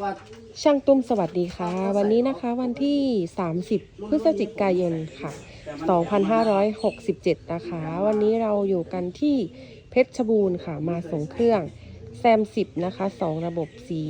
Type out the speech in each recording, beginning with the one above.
ว่าช่างตุ้มสวัสดีค่ะ วันนี้นะคะวันที่ 30 พฤศจิกายนค่ะ 2567 นะคะ วันนี้เราอยู่กันที่เพชรบูรณ์ค่ะ มาส่งเครื่องแซม 10 นะคะ 2 ระบบสี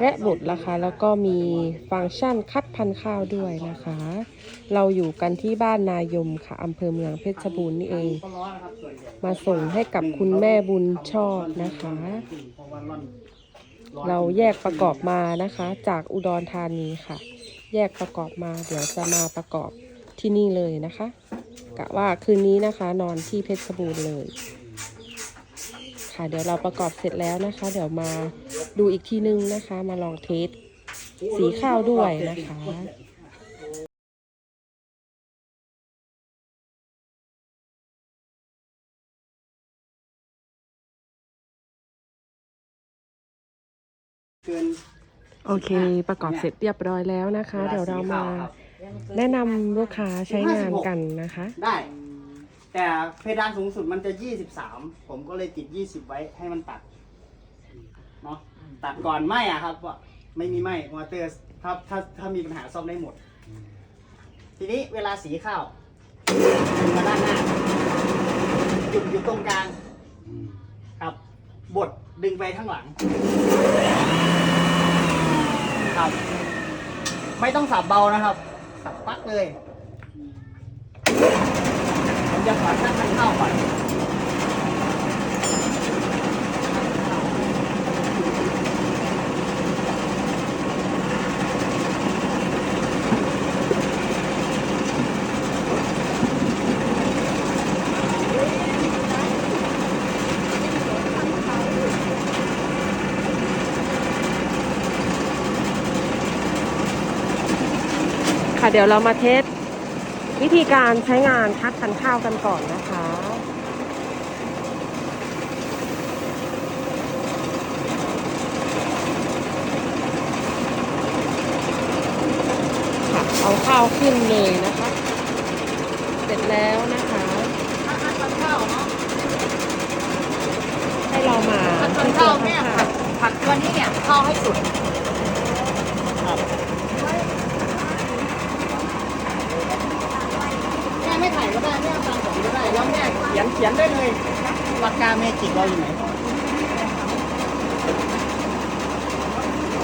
และบดราคาแล้วก็มีฟังก์ชันคัดพันธุ์ข้าวด้วยนะคะ เราอยู่กันที่บ้านนายมค่ะอำเภอเมืองเพชรบูรณ์นี่เอง มาส่งให้กับคุณแม่บุญชอบนะคะ เราะว่าร้อนอนเราแยกประกอบมานะคะ จากอุดรธานีค่ะ แยกประกอบมาเดี๋ยวจะมาประกอบที่นี่เลยนะคะกะว่าคืนนี้นะคะ นอนที่เพชรบูรณ์เลย ค่ะเดี๋ยวเราประกอบเสร็จแล้วนะคะ เดี๋ยวมาดูอีกทีนึงนะคะ มาลองเทสสีข้าวด้วยนะคะ โอเค ประกอบเสร็จเรียบร้อยแล้วนะคะ เดี๋ยวเรามาแนะนำลูกค้าใช้งานกันนะคะ ได้ แต่เพดานสูงสุดมันจะ 23 ผมก็เลยติด 20 ไว้ให้มันตัดเนาะตัดก่อนไหมอะครับว่าไม่มีไหมมอเตอร์ถ้าถ้าถ้ามีปัญหาซ่อมได้หมด ทีนี้เวลาสีข้าวดึงมาด้านหน้าหยุดอยู่ตรงกลาง ครับบดดึงไปข้างหลัง ครับ ไม่ต้องสับเบานะครับ สับปักเลยผมจะขอตั้งมันเข้าก่อน เดี๋ยวเรามาเทสวิธีการใช้งานคัดพันธุ์ข้าวกันก่อนนะคะค่ะเอาข้าวขึ้นเลยนะคะ เสร็จแล้วนะคะถ้าคัดมันเข้าเนาะให้เรามาคัดมันที่ตัเข้าวเนี่ยข้าผัวดผัดตัวนี้เนี่ยเข้าให้สุดครับแม่ไม่ถ่ายก็ได้แม่เอาตามผมก็ได้แล้วแม่เขี ยนเขียนได้เลยปากกาเมจิกเราอยู่ไหน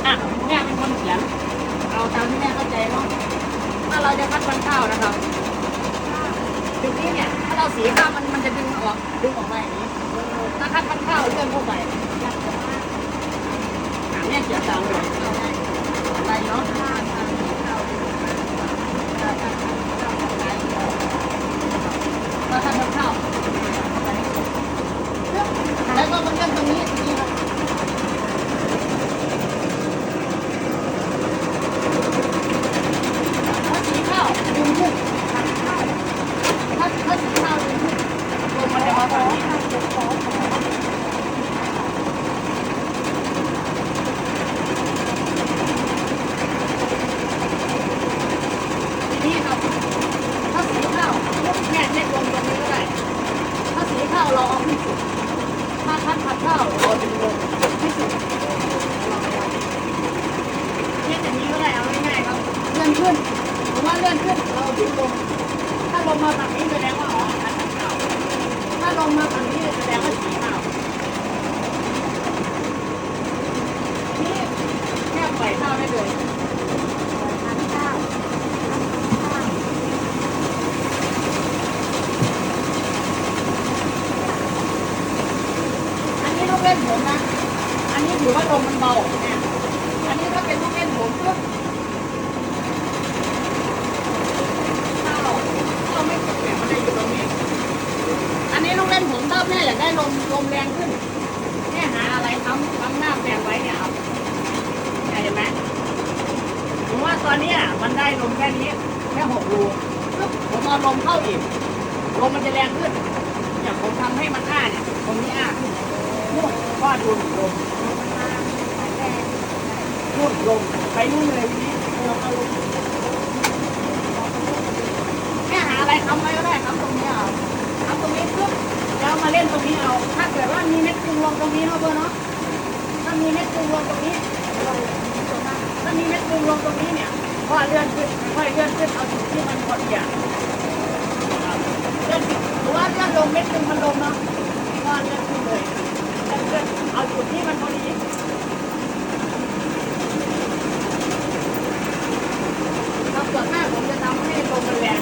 อะแม่เป็นคนเขียน เอาตามที่แม่เข้าใจเนาะถ้าเราจะคัดมันข้าวนะครับจุดนี้เนี่ย ถ้าเราสีข้าวมันมันจะดึงออกดึงออกมาอย่างนี้ถ้าคัดมันข้าวเลื่อนเข้าไปหาแม่เขียนตามเลยอะไรเนาะถ้าคัดมันข้าวแล้วก็มันเลื่อนตรงนี้นี่ครับถ้าสีข้าวดึงขึ้นถ้าถ้าสีข้าวดึงขึ้นลงมันจะมาฝั่งนี้ ทีนี้ครับถ้าสีข้าวแม่เช็คลงตรงนี้ก็ได้ ถ้าสีข้าวเราเอาที่สุด ถ้าคัดผัดข้าวเราดึงลงที่สุดเช็คอย่างนี้ก็ได้เอาง่ายๆครับเลื่อนขึ้นผมว่าเลื่อนขึ้นเราดึงลง ถ้าลงมาฝั่งนี้แสดงว่าอ๋อคัดผัดข้าว ถ้าลงมาฝั่งนี้แสดงว่าสีข้าวนี่แค่ปล่อยข้าวได้เลย อั นผมนะ อันนี้ถือว่าลมมันเบาเนี่ยอันนี้ถ้าเป็นลูกเล่นผมก็ถ้าเราเราไม่ตกแบบมันจะอยู่ตรงนี้ อันนี้ลูกเล่นผมถ้าแม่อยากได้ลมลมแรงขึ้นแม่หาอะไรทำทำหน้าแปลงไว้เนี่ยครับเนี่ยเห็นไหมผมว่าตอนเนี้ยมันได้ลมแค่นี้แค่หกรูปึ๊บผมเอาลมเข้าอีก ล่นตรงนี้เอา ถ้าเกิดว่ามีเม็ดจูงลงตรงนี้เนาเบอร์เนาะ ถ้ามีเม็ดจูงลงตรงนี้ลงถ้ามีเม็ดจูงลงตรงนี้เนี่ยก็เลื่อนขึ้นค่อยเลื่อนขึ้นเอาจุดที่มันพอดีอะเลื่อนหรือว่าเลื่อนลงเม็ดจูงมันลงเนาะก็เลื่อนขึ้นเลยเลื่อนขึ้นเอาจุดที่มันพอดีส่วนมากผมจะทำให้ลมมันแรง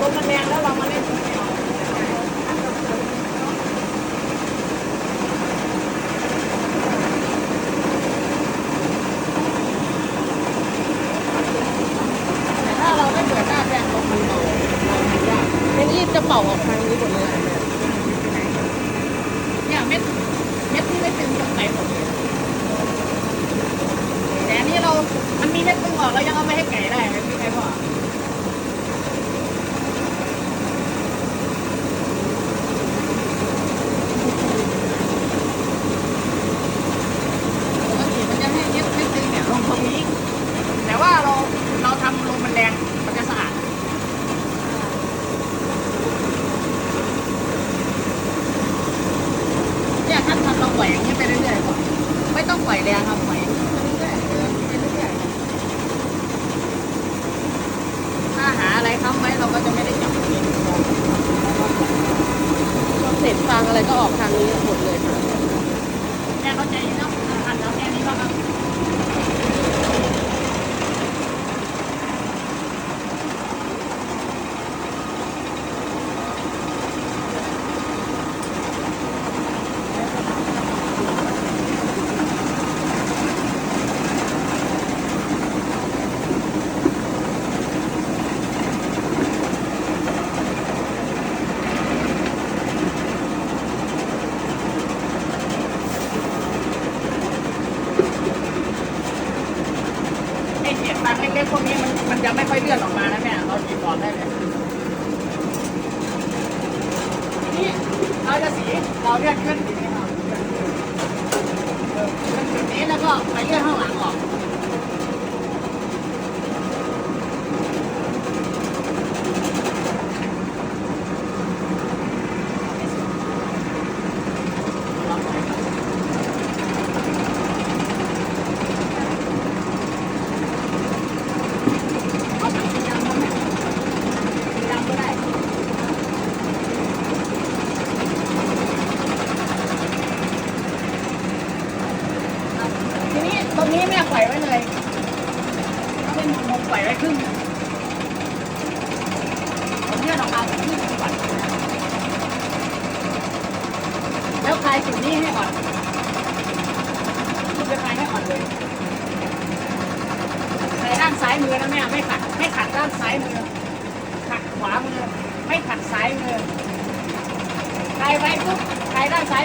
ลมมันแรงแล้วเรามาเล่น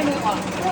没有好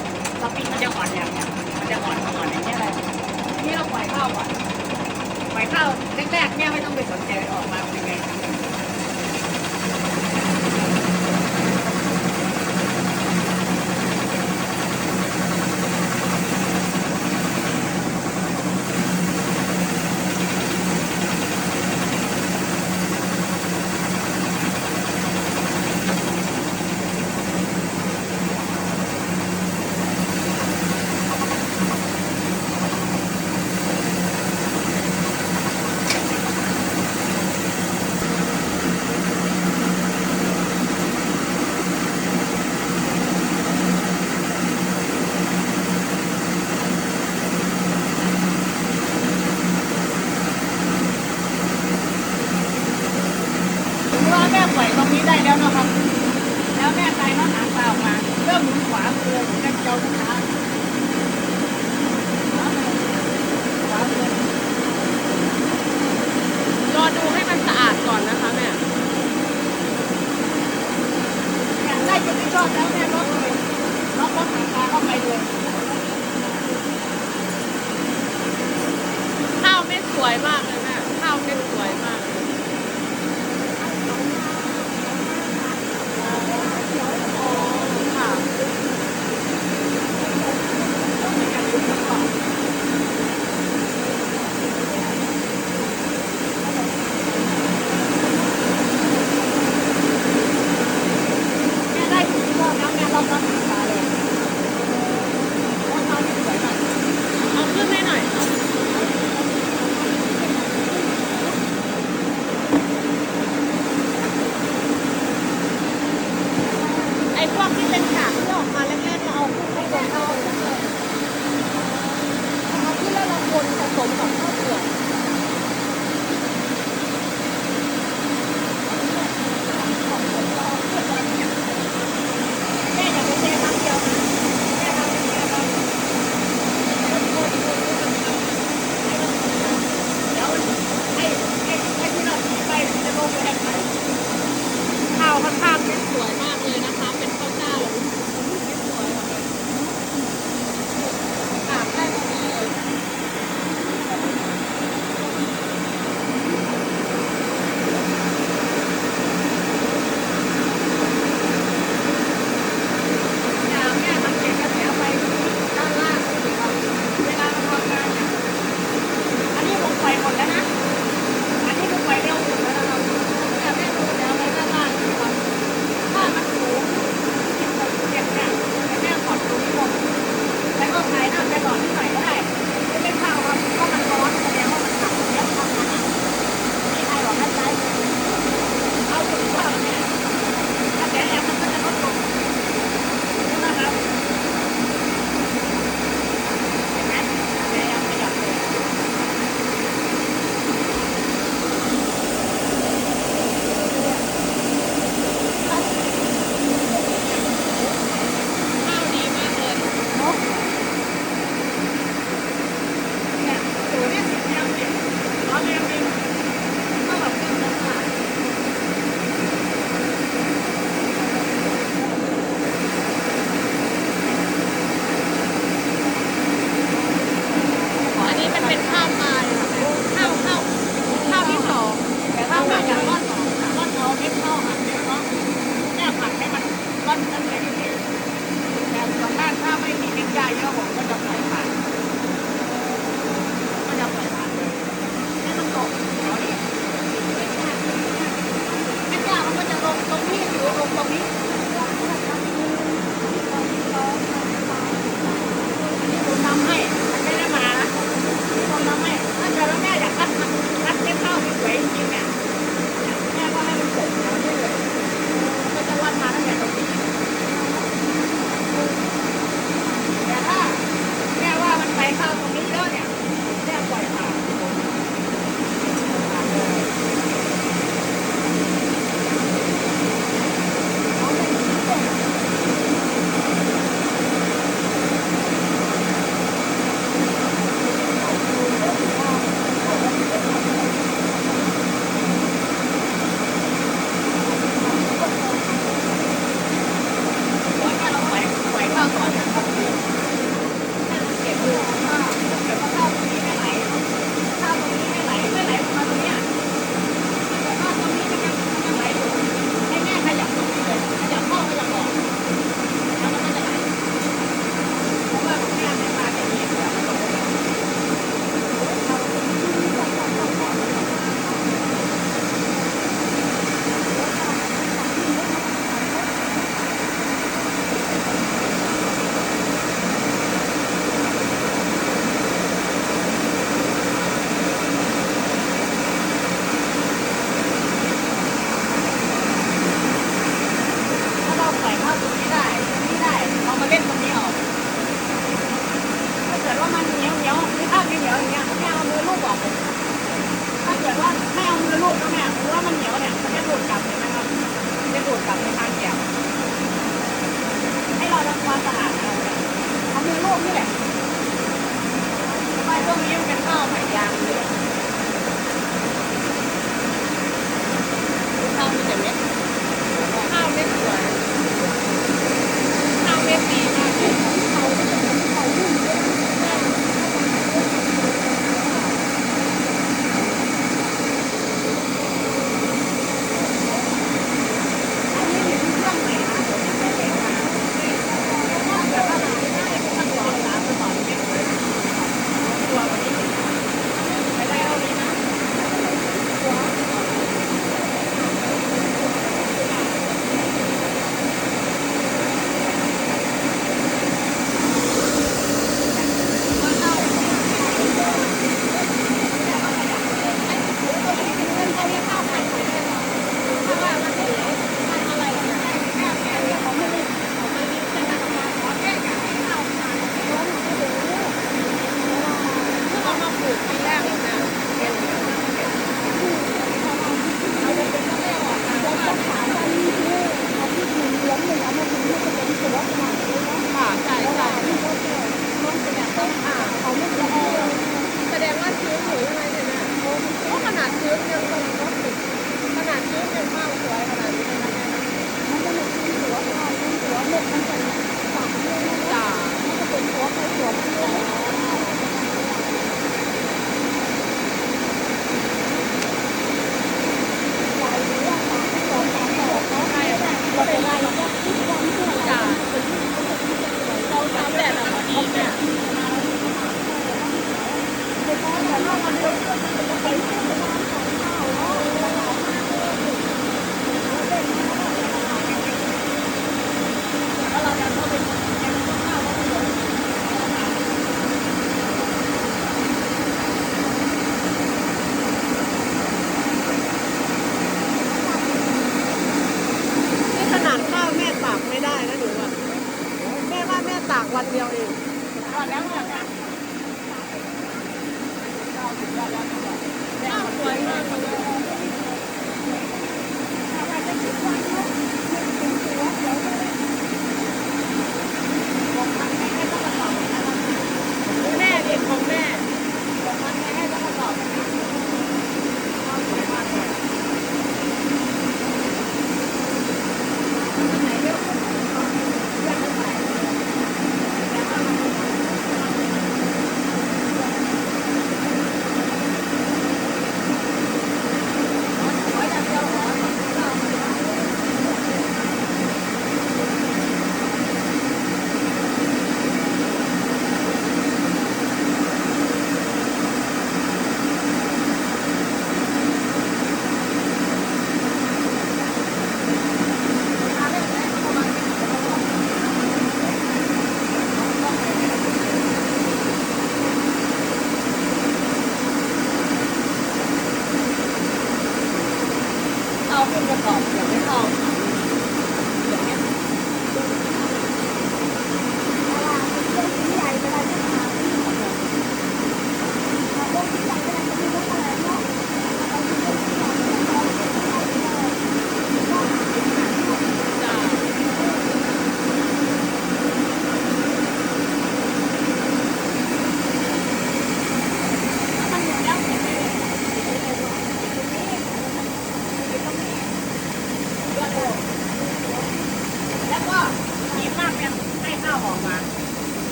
Yeah, yeah.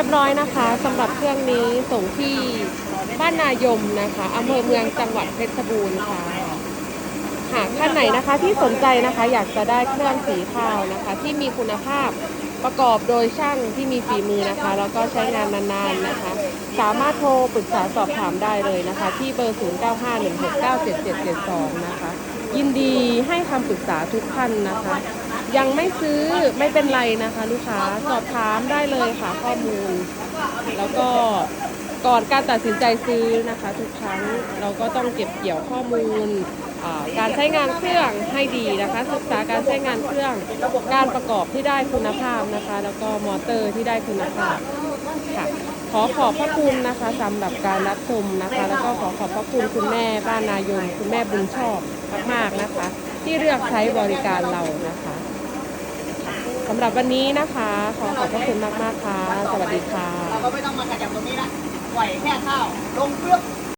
รียบร้อยนะคะสำหรับเครื่องนี้ส่งที่บ้านนายมนะคะอำเภอเมืองจังหวัดเพชรบูรณ์ค่ะหากท่านไหนนะคะที่สนใจนะคะอยากจะได้เครื่องสีข้าวนะคะ ที่มีคุณภาพประกอบโดยช่างที่มีฝีมือนะคะ แล้วก็ใช้งานนานๆนะคะ สามารถโทรปรึกษาสอบถามได้เลยนะคะ ที่เบอร์ 0951697772 นะคะ ยินดีให้คำปรึกษาทุกท่านนะคะ ยังไม่ซื้อไม่เป็นไรนะคะลูกค้าสอบถามได้เลยค่ะข้อมูล แล้วก็ก่อนการตัดสินใจซื้อนะคะ ทุกครั้งเราก็ต้องเก็บเกี่ยวข้อมูลการใช้งานเครื่องให้ดีนะคะ ศึกษาการใช้งานเครื่องการประกอบที่ได้คุณภาพนะคะ แล้วก็มอเตอร์ที่ได้คุณภาพค่ะขอขอบพระคุณนะคะสำหรับการรับชมนะคะ แล้วก็ขอขอบพระคุณคุณแม่บ้านนายมคุณแม่บุญชอบมากๆนะคะ ที่เลือกใช้บริการเรานะคะ สำหรับวันนี้นะคะ ขอขอบพระคุณมากๆค่ะ สวัสดีค่ะ เราก็ไม่ต้องมาขยับตรงนี้ละปล่อยแค่ข้าวลงเครื่อง